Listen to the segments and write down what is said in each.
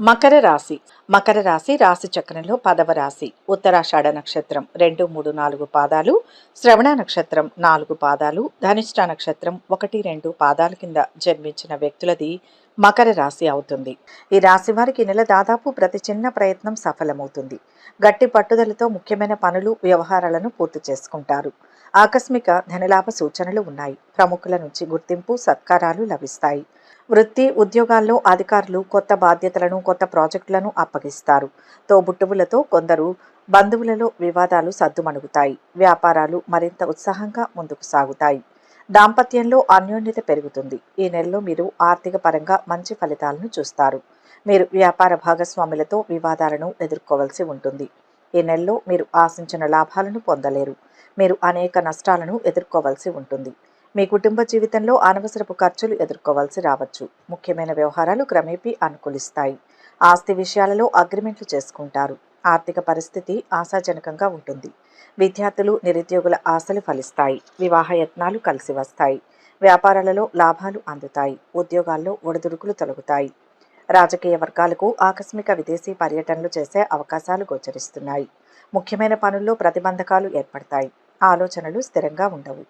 మకర రాశి. మకర రాశి రాశి చక్రంలో పదవ రాశి. ఉత్తరాషాఢ నక్షత్రం రెండు మూడు నాలుగు పాదాలు. శ్రవణ నక్షత్రం నాలుగు పాదాలు. ధనిష్ట నక్షత్రం ఒకటి రెండు పాదాల కింద జన్మించిన వ్యక్తులది మకర రాశి అవుతుంది. ఈ రాశి వారికి నెల దాదాపు ప్రతి చిన్న ప్రయత్నం సఫలమవుతుంది. గట్టి పట్టుదలతో ముఖ్యమైన పనులు వ్యవహారాలను పూర్తి చేసుకుంటారు. ఆకస్మిక ధనలాభ సూచనలు ఉన్నాయి. ప్రముఖుల నుంచి గుర్తింపు సత్కారాలు లభిస్తాయి. వృత్తి ఉద్యోగాల్లో అధికారులు కొత్త బాధ్యతలను కొత్త ప్రాజెక్టులను అప్పగిస్తారు. తోబుట్టువులతో కొందరు బంధువులలో వివాదాలు సద్దుమణుగుతాయి. వ్యాపారాలు మరింత ఉత్సాహంగా ముందుకు సాగుతాయి. దాంపత్యంలో అన్యోన్యత పెరుగుతుంది. ఈ నెలలో మీరు ఆర్థిక పరంగా మంచి ఫలితాలను చూస్తారు. మీరు వ్యాపార భాగస్వాములతో వివాదాలను ఎదుర్కోవలసి ఉంటుంది. ఈ నెలలో మీరు ఆశించిన లాభాలను పొందలేరు. మీరు అనేక నష్టాలను ఎదుర్కోవాల్సి ఉంటుంది. మీ కుటుంబ జీవితంలో అనవసరపు ఖర్చులు ఎదుర్కోవాల్సి రావచ్చు. ముఖ్యమైన వ్యవహారాలు క్రమేపీ అనుకూలిస్తాయి. ఆస్తి విషయాలలో అగ్రిమెంట్లు చేసుకుంటారు. ఆర్థిక పరిస్థితి ఆశాజనకంగా ఉంటుంది. విద్యార్థులు నిరుద్యోగుల ఆశలు ఫలిస్తాయి. వివాహ యత్నాలు కలిసి వస్తాయి. వ్యాపారాలలో లాభాలు అందుతాయి. ఉద్యోగాల్లో ఒడిదుడుకులు తొలగుతాయి. రాజకీయ వర్గాలకు ఆకస్మిక విదేశీ పర్యటనలు చేసే అవకాశాలు గోచరిస్తున్నాయి. ముఖ్యమైన పనుల్లో ప్రతిబంధకాలు ఏర్పడతాయి. ఆలోచనలు స్థిరంగా ఉండవు.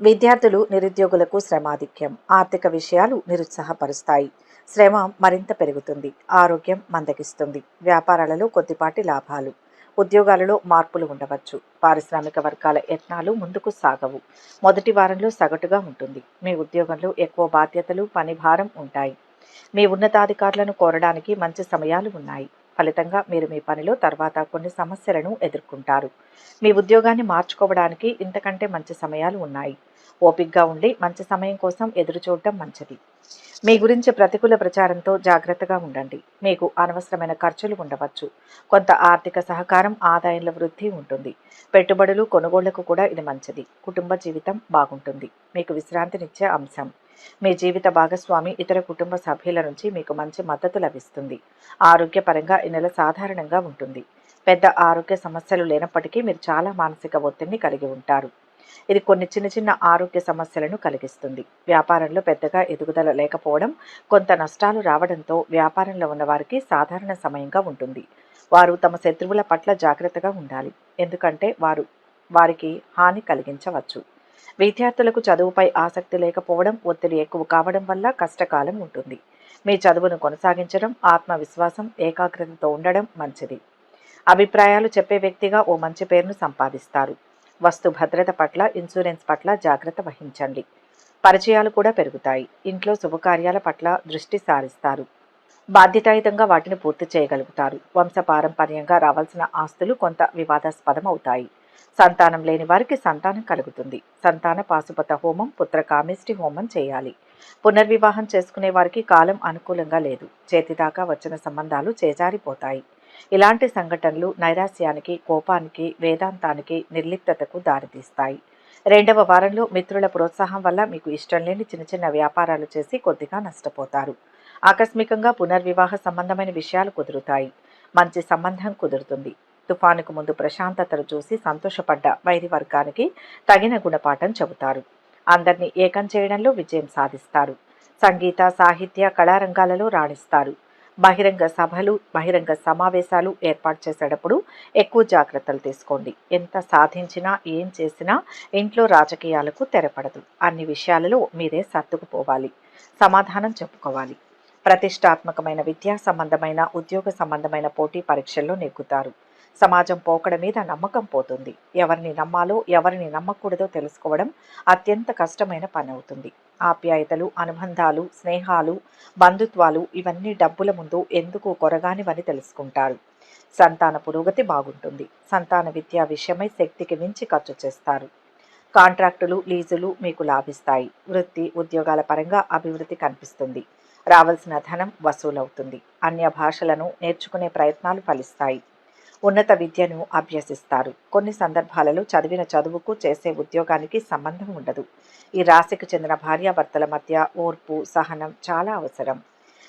విద్యార్థులు నిరుద్యోగులకు శ్రమాధిక్యం ఆర్థిక విషయాలు నిరుత్సాహపరుస్తాయి. శ్రమ మరింత పెరుగుతుంది ఆరోగ్యం మందగిస్తుంది వ్యాపారాలలో కొద్దిపాటి లాభాలు ఉద్యోగాలలో మార్పులు ఉండవచ్చు పారిశ్రామిక వర్గాల యత్నాలు ముందుకు సాగవు. మొదటి వారంలో సగటుగా ఉంటుంది మీ ఉద్యోగంలో ఎక్కువ బాధ్యతలు పని భారం ఉంటాయి. మీ ఉన్నతాధికారులను కోరడానికి మంచి సమయాలు ఉన్నాయి. ఫలితంగా మీరు మీ పనిలో తర్వాత కొన్ని సమస్యలను ఎదుర్కొంటారు. మీ ఉద్యోగాన్ని మార్చుకోవడానికి ఇంతకంటే మంచి సమయాలు ఉన్నాయి. ఓపిక్గా ఉండి మంచి సమయం కోసం ఎదురు చూడటం మంచిది. మీ గురించి ప్రతికూల ప్రచారంతో జాగ్రత్తగా ఉండండి. మీకు అనవసరమైన ఖర్చులు ఉండవచ్చు. కొంత ఆర్థిక సహకారం ఆదాయంలో వృద్ధి ఉంటుంది. పెట్టుబడులు కొనుగోళ్ళకు కూడా ఇది మంచిది. కుటుంబ జీవితం బాగుంటుంది. మీకు విశ్రాంతినిచ్చే అంశం. మీ జీవిత భాగస్వామి ఇతర కుటుంబ సభ్యుల నుంచి మీకు మంచి మద్దతు లభిస్తుంది. ఆరోగ్యపరంగా ఈ నెల సాధారణంగా ఉంటుంది. పెద్ద ఆరోగ్య సమస్యలు లేనప్పటికీ మీరు చాలా మానసిక ఒత్తిడిని కలిగి ఉంటారు. ఇది కొన్ని చిన్న చిన్న ఆరోగ్య సమస్యలను కలిగిస్తుంది. వ్యాపారంలో పెద్దగా ఎదుగుదల లేకపోవడం కొంత నష్టాలు రావడంతో వ్యాపారంలో ఉన్న వారికి సాధారణ సమయంగా ఉంటుంది. వారు తమ శత్రువుల పట్ల జాగ్రత్తగా ఉండాలి. ఎందుకంటే వారు వారికి హాని కలిగించవచ్చు. విద్యార్థులకు చదువుపై ఆసక్తి లేకపోవడం ఒత్తిడి ఎక్కువ కావడం వల్ల కష్టకాలం ఉంటుంది. మీ చదువును కొనసాగించడం ఆత్మవిశ్వాసం ఏకాగ్రతతో ఉండడం మంచిది. అభిప్రాయాలు చెప్పే వ్యక్తిగా ఓ మంచి పేరును సంపాదిస్తారు. వస్తు భద్రత పట్ల ఇన్సూరెన్స్ పట్ల జాగ్రత్త వహించండి. పరిచయాలు కూడా పెరుగుతాయి. ఇంట్లో శుభకార్యాల పట్ల దృష్టి సారిస్తారు. బాధ్యతాయుతంగా వాటిని పూర్తి చేయగలుగుతారు. వంశపారంపర్యంగా రావాల్సిన ఆస్తులు కొంత వివాదాస్పదం అవుతాయి సంతానం లేని వారికి సంతానం కలుగుతుంది. సంతాన పాశుపత హోమం పుత్ర కామిష్టి హోమం చేయాలి. పునర్వివాహం చేసుకునే వారికి కాలం అనుకూలంగా లేదు. చేతిదాకా వచ్చిన సంబంధాలు చేజారిపోతాయి. ఇలాంటి సంఘటనలు నైరాస్యానికి కోపానికి వేదాంతానికి నిర్లిప్తతకు దారితీస్తాయి. రెండవ వారంలో మిత్రుల ప్రోత్సాహం వల్ల మీకు ఇష్టం లేని చిన్న చిన్న వ్యాపారాలు చేసి కొద్దిగా నష్టపోతారు. ఆకస్మికంగా పునర్వివాహ సంబంధమైన విషయాలు కుదురుతాయి. మంచి సంబంధం కుదురుతుంది. తుఫానుకు ముందు ప్రశాంతతను చూసి సంతోషపడ్డ వైరి వర్గానికి తగిన గుణపాఠం చెబుతారు. అందరినీ ఏకం చేయడంలో విజయం సాధిస్తారు. సంగీత సాహిత్య కళారంగాలలో రాణిస్తారు. బహిరంగ సభలు బహిరంగ సమావేశాలు ఏర్పాటు చేసేటప్పుడు ఎక్కువ జాగ్రత్తలు తీసుకోండి. ఎంత సాధించినా ఏం చేసినా ఇంట్లో రాజకీయాలకు తెరపడదు. అన్ని విషయాలలో మీరే సర్దుకుపోవాలి. సమాధానం చెప్పుకోవాలి. ప్రతిష్టాత్మకమైన విద్యా సంబంధమైన ఉద్యోగ సంబంధమైన పోటీ పరీక్షల్లో నెగ్గుతారు. సమాజం పోకడ మీద నమ్మకం పోతుంది. ఎవరిని నమ్మాలో ఎవరిని నమ్మకూడదో తెలుసుకోవడం అత్యంత కష్టమైన పని అవుతుంది. ఆప్యాయతలు అనుబంధాలు స్నేహాలు బంధుత్వాలు ఇవన్నీ డబ్బుల ముందు ఎందుకు కొరగానివని తెలుసుకుంటారు. సంతాన పురోగతి బాగుంటుంది. సంతాన విద్యా విషయమై శక్తికి మించి ఖర్చు చేస్తారు. కాంట్రాక్టులు లీజులు మీకు లాభిస్తాయి. వృత్తి ఉద్యోగాల పరంగా అభివృద్ధి కనిపిస్తుంది. రావాల్సిన ధనం వసూలవుతుంది. అన్య భాషలను నేర్చుకునే ప్రయత్నాలు ఫలిస్తాయి. ఉన్నత విద్యను అభ్యసిస్తారు. కొన్ని సందర్భాలలో చదివిన చదువుకు చేసే ఉద్యోగానికి సంబంధం ఉండదు. ఈ రాశికి చెందిన భార్యాభర్తల మధ్య ఓర్పు సహనం చాలా అవసరం.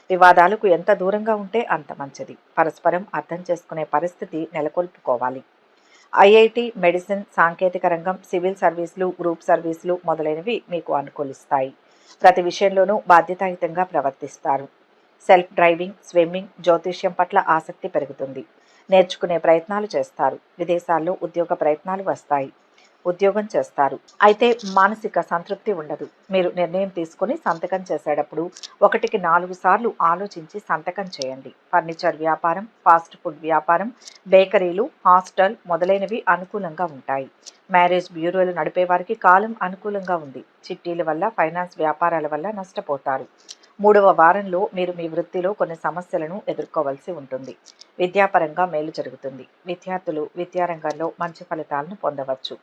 వివాదాలకు ఎంత దూరంగా ఉంటే అంత మంచిది. పరస్పరం అర్థం చేసుకునే పరిస్థితి నెలకొల్పుకోవాలి. ఐఐటి మెడిసిన్ సాంకేతిక రంగం సివిల్ సర్వీసులు గ్రూప్ సర్వీసులు మొదలైనవి మీకు అనుకూలిస్తాయి. ప్రతి విషయంలోనూ బాధ్యతాయుతంగా ప్రవర్తిస్తారు. సెల్ఫ్ డ్రైవింగ్ స్విమ్మింగ్ జ్యోతిష్యం పట్ల ఆసక్తి పెరుగుతుంది. నేర్చుకునే ప్రయత్నాలు చేస్తారు. విదేశాల్లో ఉద్యోగ ప్రయత్నాలు వస్తాయి. ఉద్యోగం చేస్తారు. అయితే మానసిక సంతృప్తి ఉండదు. మీరు నిర్ణయం తీసుకుని సంతకం చేసేటప్పుడు ఒకటికి నాలుగు సార్లు ఆలోచించి సంతకం చేయండి. ఫర్నిచర్ వ్యాపారం ఫాస్ట్ ఫుడ్ వ్యాపారం బేకరీలు హాస్టల్ మొదలైనవి అనుకూలంగా ఉంటాయి. మ్యారేజ్ బ్యూరోలు నడిపే వారికి కాలం అనుకూలంగా ఉంది. చిట్టీల వల్ల ఫైనాన్స్ వ్యాపారాల వల్ల నష్టపోతారు. మూడవ వారంలో మీరు మీ వృత్తిలో కొన్ని సమస్యలను ఎదుర్కోవాల్సి ఉంటుంది. విద్యాపరంగా మేలు జరుగుతుంది. విద్యార్థులు విద్యారంగంలో మంచి ఫలితాలను పొందవచ్చు.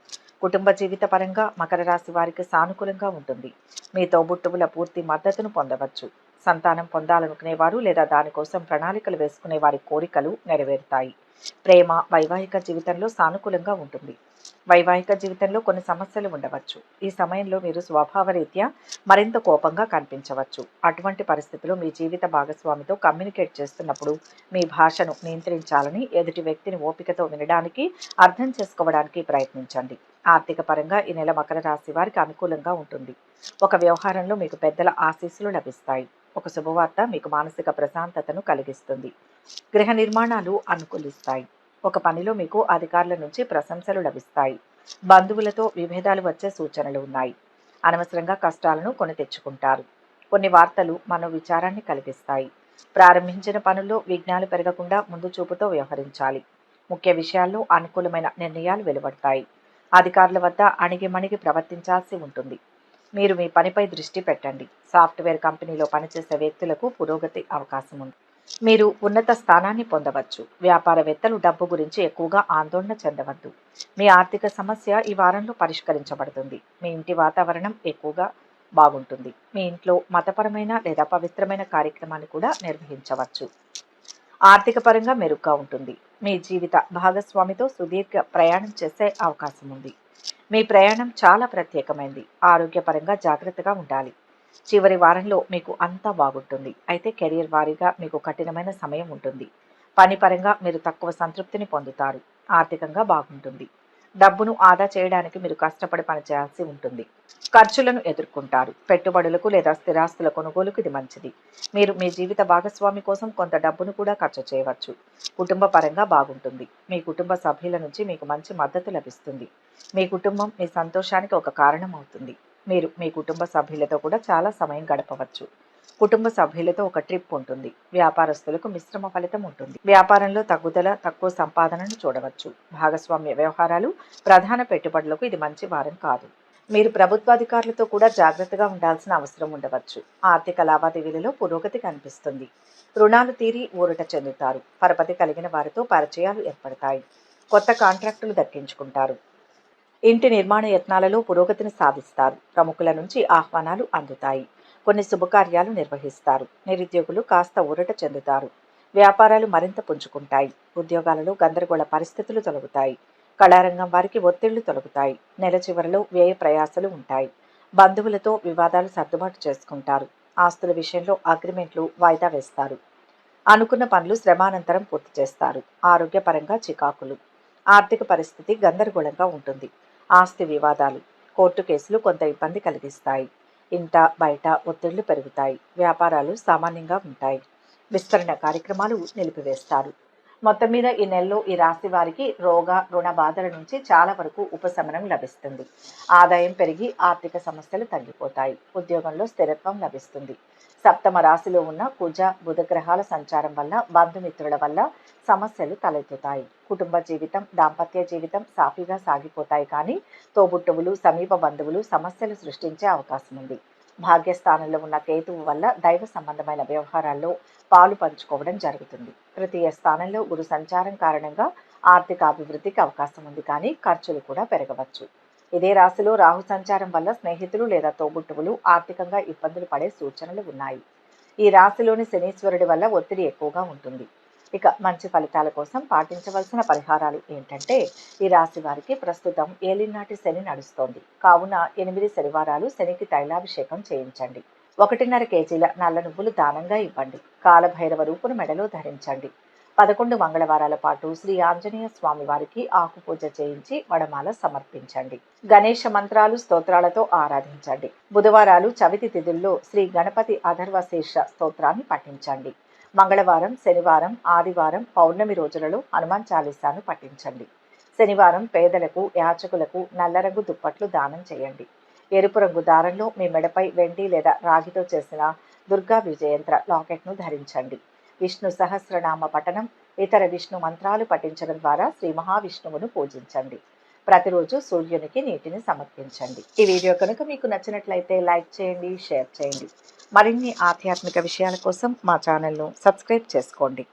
కుటుంబ జీవిత పరంగా మకర రాశి వారికి సానుకూలంగా ఉంటుంది. మీ తోబుట్టువుల పూర్తి మద్దతును పొందవచ్చు. సంతానం పొందాలనుకునేవారు లేదా దానికోసం ప్రణాళికలు వేసుకునే వారి కోరికలు నెరవేరుతాయి. ప్రేమ వైవాహిక జీవితంలో సానుకూలంగా ఉంటుంది. వైవాహిక జీవితంలో కొన్ని సమస్యలు ఉండవచ్చు. ఈ సమయంలో మీరు స్వభావరీత్యా మరింత కోపంగా కనిపించవచ్చు. అటువంటి పరిస్థితిలో మీ జీవిత భాగస్వామితో కమ్యూనికేట్ చేస్తున్నప్పుడు మీ భాషను నియంత్రించాలని ఎదుటి వ్యక్తిని ఓపికతో వినడానికి అర్థం చేసుకోవడానికి ప్రయత్నించండి. ఆర్థిక పరంగా ఈ నెల మకర రాశి వారికి అనుకూలంగా ఉంటుంది. ఒక వ్యవహారంలో మీకు పెద్దల ఆశీస్సులు లభిస్తాయి. ఒక శుభవార్త మీకు మానసిక ప్రశాంతతను కలిగిస్తుంది. గృహ నిర్మాణాలు అనుకూలిస్తాయి. ఒక పనిలో మీకు అధికారుల నుంచి ప్రశంసలు లభిస్తాయి. బంధువులతో విభేదాలు వచ్చే సూచనలు ఉన్నాయి. అనవసరంగా కష్టాలను కొని తెచ్చుకుంటారు. కొన్ని వార్తలు మన విచారాన్ని కలిగిస్తాయి. ప్రారంభించిన పనుల్లో విఘ్నాలు పెరగకుండా ముందు చూపుతో వ్యవహరించాలి. ముఖ్య విషయాల్లో అనుకూలమైన నిర్ణయాలు వెలువడతాయి. అధికారుల వద్ద అణిగిమణిగి ప్రవర్తించాల్సి ఉంటుంది. మీరు మీ పనిపై దృష్టి పెట్టండి. సాఫ్ట్వేర్ కంపెనీలో పనిచేసే వ్యక్తులకు పురోగతి అవకాశం ఉంది. మీరు ఉన్నత స్థానాన్ని పొందవచ్చు. వ్యాపారవేత్తలు డబ్బు గురించి ఎక్కువగా ఆందోళన చెందవద్దు. మీ ఆర్థిక సమస్య ఈ వారంలో పరిష్కరించబడుతుంది. మీ ఇంటి వాతావరణం ఎక్కువగా బాగుంటుంది. మీ ఇంట్లో మతపరమైన లేదా పవిత్రమైన కార్యక్రమాన్ని కూడా నిర్వహించవచ్చు. ఆర్థిక పరంగా మెరుగ్గా ఉంటుంది. మీ జీవిత భాగస్వామితో సుదీర్ఘ ప్రయాణం చేసే అవకాశం ఉంది. మీ ప్రయాణం చాలా ప్రత్యేకమైంది. ఆరోగ్యపరంగా జాగ్రత్తగా ఉండాలి. చివరి వారంలో మీకు అంతా బాగుంటుంది. అయితే కెరియర్ వారీగా మీకు కఠినమైన సమయం ఉంటుంది. పనిపరంగా మీరు తక్కువ సంతృప్తిని పొందుతారు. ఆర్థికంగా బాగుంటుంది. డబ్బును ఆదా చేయడానికి మీరు కష్టపడి పనిచేయాల్సి ఉంటుంది. ఖర్చులను ఎదుర్కొంటారు. పెట్టుబడులకు లేదా స్థిరాస్తుల కొనుగోలుకు ఇది మంచిది. మీరు మీ జీవిత భాగస్వామి కోసం కొంత డబ్బును కూడా ఖర్చు చేయవచ్చు. కుటుంబ పరంగా బాగుంటుంది. మీ కుటుంబ సభ్యుల నుంచి మీకు మంచి మద్దతు లభిస్తుంది. మీ కుటుంబం మీ సంతోషానికి ఒక కారణం అవుతుంది మీరు మీ కుటుంబ సభ్యులతో కూడా చాలా సమయం గడపవచ్చు. కుటుంబ సభ్యులతో ఒక ట్రిప్ ఉంటుంది. వ్యాపారస్తులకు మిశ్రమ ఫలితం ఉంటుంది. వ్యాపారంలో తగ్గుదల తక్కువ సంపాదనను చూడవచ్చు. భాగస్వామ్య వ్యవహారాలు ప్రధాన పెట్టుబడులకు ఇది మంచి వారం కాదు. మీరు ప్రభుత్వాధికారులతో కూడా జాగ్రత్తగా ఉండాల్సిన అవసరం ఉండవచ్చు. ఆర్థిక లావాదేవీలలో పురోగతి కనిపిస్తుంది. రుణాలు తీరి ఊరట చెందుతారు. పరపతి కలిగిన వారితో పరిచయాలు ఏర్పడతాయి. కొత్త కాంట్రాక్టులు దక్కించుకుంటారు. ఇంటి నిర్మాణ యత్నాలలో పురోగతిని సాధిస్తారు. ప్రముఖుల నుంచి ఆహ్వానాలు అందుతాయి. కొన్ని శుభకార్యాలు నిర్వహిస్తారు. నిరుద్యోగులు కాస్త ఊరట చెందుతారు. వ్యాపారాలు మరింత పుంజుకుంటాయి. ఉద్యోగాలలో గందరగోళ పరిస్థితులు తొలగుతాయి. కళారంగం వారికి ఒత్తిళ్ళు తొలగుతాయి. నెల చివరిలో వ్యయ ప్రయాసలు ఉంటాయి. బంధువులతో వివాదాలు సర్దుబాటు చేసుకుంటారు. ఆస్తుల విషయంలో అగ్రిమెంట్లు వాయిదా వేస్తారు. అనుకున్న పనులు శ్రమానంతరం పూర్తి చేస్తారు. ఆరోగ్యపరంగా చికాకులు. ఆర్థిక పరిస్థితి గందరగోళంగా ఉంటుంది. ఆస్తి వివాదాలు కోర్టు కేసులు కొంత ఇబ్బంది కలిగిస్తాయి. ఇంట బయట ఒత్తిళ్ళు పెరుగుతాయి. వ్యాపారాలు సామాన్యంగా ఉంటాయి. విస్తరణ కార్యక్రమాలు నిలిపివేస్తారు. మొత్తం మీద ఈ నెలలో ఈ రాశి వారికి రోగ రుణ బాధల నుంచి చాలా వరకు ఉపశమనం లభిస్తుంది. ఆదాయం పెరిగి ఆర్థిక సమస్యలు తగ్గిపోతాయి. ఉద్యోగంలో స్థిరత్వం లభిస్తుంది. సప్తమ రాశిలో ఉన్న కుజ బుధ గ్రహాల సంచారం వల్ల బంధుమిత్రుల వల్ల సమస్యలు తలెత్తుతాయి. కుటుంబ జీవితం దాంపత్య జీవితం సాఫీగా సాగిపోతాయి కానీ తోబుట్టువులు సమీప బంధువులు సమస్యలు సృష్టించే అవకాశం ఉంది. భాగ్యస్థానంలో ఉన్న కేతువు వల్ల దైవ సంబంధమైన వ్యవహారాల్లో పాలు పంచుకోవడం జరుగుతుంది. తృతీయ స్థానంలో గురు సంచారం కారణంగా ఆర్థిక అభివృద్ధికి అవకాశం ఉంది కానీ ఖర్చులు కూడా పెరగవచ్చు. ఇదే రాశిలో రాహు సంచారం వల్ల స్నేహితులు లేదా తోబుట్టువులు ఆర్థికంగా ఇబ్బందులు పడే సూచనలు ఉన్నాయి. ఈ రాశిలోని శనీశ్వరుడి వల్ల ఒత్తిడి ఎక్కువగా ఉంటుంది. ఇక మంచి ఫలితాల కోసం పాటించవలసిన పరిహారాలు ఏంటంటే ఈ రాశి వారికి ప్రస్తుతం ఏలినాటి శని నడుస్తోంది. కావున ఎనిమిది శనివారాలు శనికి తైలాభిషేకం చేయించండి. ఒకటిన్నర కేజీల నల్ల నువ్వులు దానంగా ఇవ్వండి. కాలభైరవ రూపును మెడలో ధరించండి. పదకొండు మంగళవారాల పాటు శ్రీ ఆంజనేయ స్వామి వారికి ఆకుపూజ చేయించి వడమాల సమర్పించండి. గణేష మంత్రాలు స్తోత్రాలతో ఆరాధించండి. బుధవారాలు చవితి తిథుల్లో శ్రీ గణపతి అధర్వశేష స్తోత్రాన్ని పఠించండి. మంగళవారం శనివారం ఆదివారం పౌర్ణమి రోజులలో హనుమాన్ చాలీసాను పఠించండి. శనివారం పేదలకు యాచకులకు నల్లరంగు దుప్పట్లు దానం చేయండి. ఎరుపు రంగు దారంలో మీ మెడపై వెండి లేదా రాగితో చేసిన దుర్గా విజయంత్ర లాకెట్ను ధరించండి. విష్ణు సహస్రనామ పఠనం ఇతర విష్ణు మంత్రాలు పఠించడం ద్వారా శ్రీ మహావిష్ణువును పూజించండి. ప్రతిరోజు సూర్యునికి నీటిని సమర్పించండి. ఈ వీడియో కనుక మీకు నచ్చినట్లయితే లైక్ చేయండి షేర్ చేయండి. మరిన్ని ఆధ్యాత్మిక విషయాల కోసం మా ఛానల్ను సబ్స్క్రైబ్ చేసుకోండి.